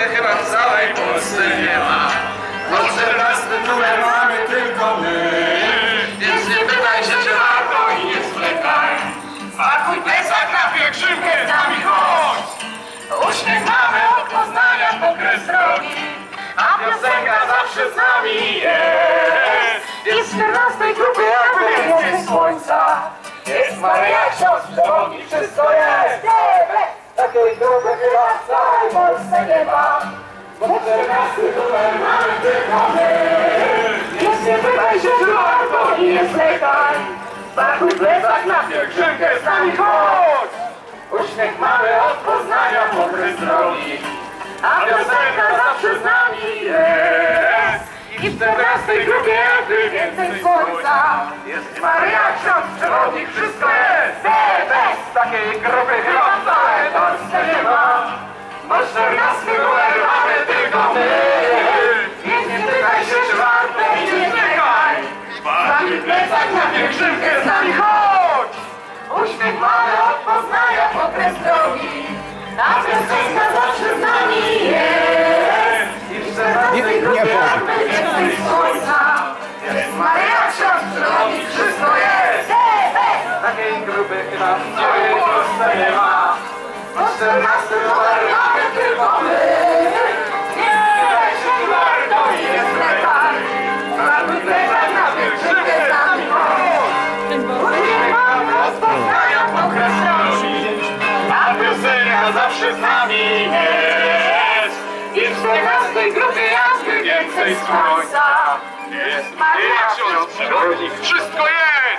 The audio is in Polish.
grupy chyba w całej Polsce nie ma. Bo czternasty numer mamy tylko my. Więc nie pytaj się, czy warto i nie zwlekaj. Pakuj plecak na pielgrzymkę, z nami chodź. Uśmiech mamy od Poznania po kres drogi. A piosenka zawsze z nami jest. Jest w czternastej jakby więcej słońca. Jest Maria Ksiądz, przewodnik, wszystko jest. Takiej grupy chyba w całej Polsce nie ma. Bo czternasty numer mamy tylko my. Więc nie pytaj się, czy warto i nie zwlekaj. Pakuj plecak na pielgrzymkę, z nami chodź. Uśmiech mamy od Poznania po kres drogi. A piosenka zawsze z nami jest. I w czternastej grupie jakby więcej słońca. Jest Maria Ksiądz, przewodnik, wszystko jest. Bez takiej grupy czternasty numer mamy tylko my. Więc nie pytaj się, czy warto i nie zwlekaj. Taki plecak na pielgrzymkę z nami chodź. Uśmiech mamy od Poznania po kres drogi. A piosenka zawsze z nami jest. I w czternastej grupie jakby więcej słońca. Jest Maria Ksiądz, przewodnik, wszystko jest. Takiej grupy chyba w całej Polsce nie ma. Bo czternasty numer zawsze z nami jest w czternastej grupie jakby więcej słońca Jest Maria wszystko jest